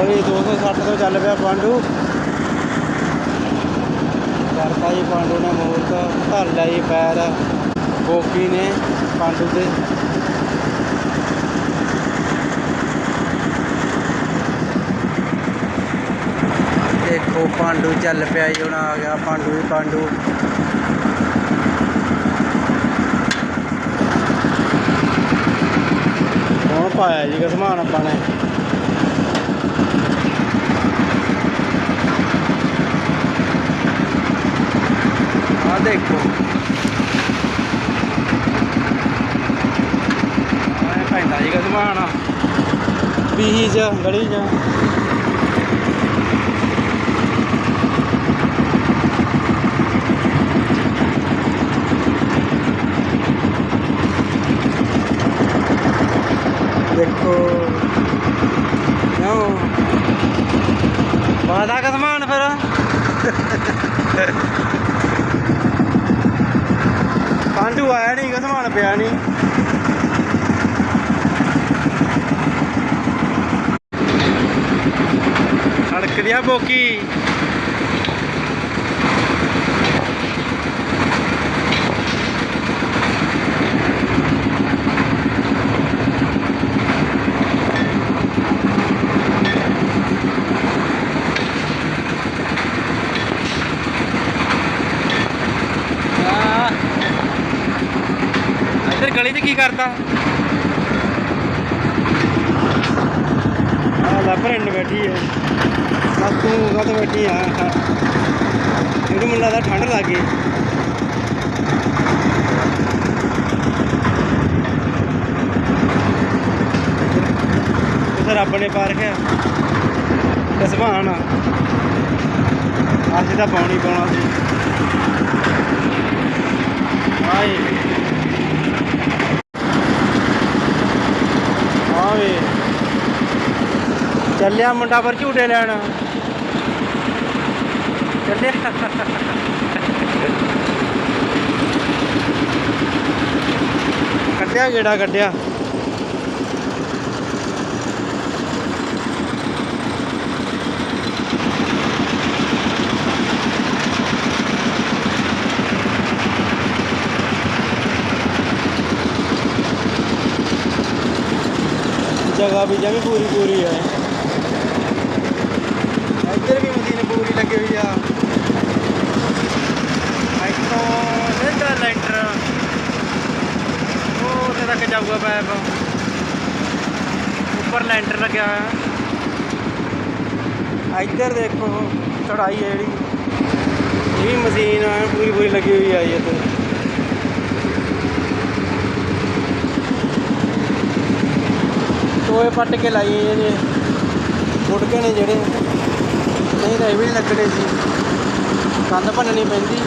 ਲਓ ਜੀ 260 ਤੋਂ ਚੱਲ ਪਿਆ ਪਾਂਡੂ। ਕਰਤਾ ਜੀ ਪਾਂਡੂ ਨੇ ਮੂਰਤ ਧਰ ਲਿਆ ਜੀ ਪੈਰ। ਬੋਕੀ ਨੇ ਪਾਂਡੂ ਦੇ। ਦੇਖੋ ਪਾਂਡੂ ਚੱਲ ਪਿਆ ਜੀ, ਹੁਣ ਆ ਗਿਆ ਪਾਂਡੂ ਪਾਂਡੂ। ਹੁਣ ਪਾਇਆ ਜੀ ਸਮਾਨ ਆਪਾਂ ਨੇ। ਆ ਦੇਖੋ ਆਹ ਪੈਂਦਾ ਜੀ ਸਮਾਨ ਬੀਹੀ ਚ ਗਲੀ ਚ ਦੇਖੋ ਕਿਉਂ ਬਾਦਾ ਕਾ ਸਮਾਨ ਫਿਰ ਪਾਂਡੂ ਆਇਆ ਨਹੀਂ ਕਾ ਸਮਾਨ ਪਿਆ ਨਹੀਂ ਸੜਕ ਦਿਆ ਬੋਕੀ ਆ ਇੱਧਰ ਗਲੀ 'ਚ ਕੀ ਕਰਦਾ? ਆ ਲੈ ਭਰਿੰਡ ਬੈਠੀ ਹੈ ਆ ਤੂੰ ਕਦ ਬੈਠੀ ਆ ਇਹਨੂੰ ਮੈਨੂੰ ਲੱਗਦਾ ਠੰਡ ਲੱਗ ਗਈ। ਉਧਰ ਰੱਬ ਨੇ ਪਾ ਰੱਖਿਆ। ਕਸਮਾਨ ਆ। ਅੱਜ ਤਾਂ ਪਾਣੀ ਪਾਉਣਾ ਸੀ। ਚੱਲਿਆ ਮੁੰਡਾ ਪਰ ਝੂਟੇ ਲੈਣ। ਚੱਲਿਆ। ਕੱਢਿਆ ਗੇੜਾ, ਕੱਢਿਆ। ਜਗ੍ਹਾ ਵੀ ਜਮੀ ਪੂਰੀ ਪੂਰੀ ਹੈ ਇੱਧਰ ਵੀ ਮਸ਼ੀਨ ਪੂਰੀ ਲੱਗੀ ਹੋਈ ਆ ਇੱਥੋਂ ਸਿੱਧਾ ਲੈਂਟਰ ਉਹ ਉੱਥੇ ਤੱਕ ਜਾਊਗਾ ਪੈਪ ਉੱਪਰ ਲੈਂਟਰ ਲੱਗਿਆ ਹੋਇਆ। ਇੱਧਰ ਦੇਖੋ ਚੜਾਈ ਹੈ ਜਿਹੜੀ। ਇਹ ਮਸ਼ੀਨ ਆ ਪੂਰੀ ਪੂਰੀ ਲੱਗੀ ਹੋਈ ਆ ਜੀ ਇੱਥੇ। ਟੋਏ ਪੱਟ ਕੇ ਲਾਈ ਇਹਨੇ ਉੱਡ ਗਏ ਨੇ ਜਿਹੜੇ। ਨਹੀਂ ਤਾਂ ਇਹ ਵੀ ਲੱਗਣੇ ਸੀ। ਕੰਧ ਭੰਨਣੀ ਪੈਂਦੀ।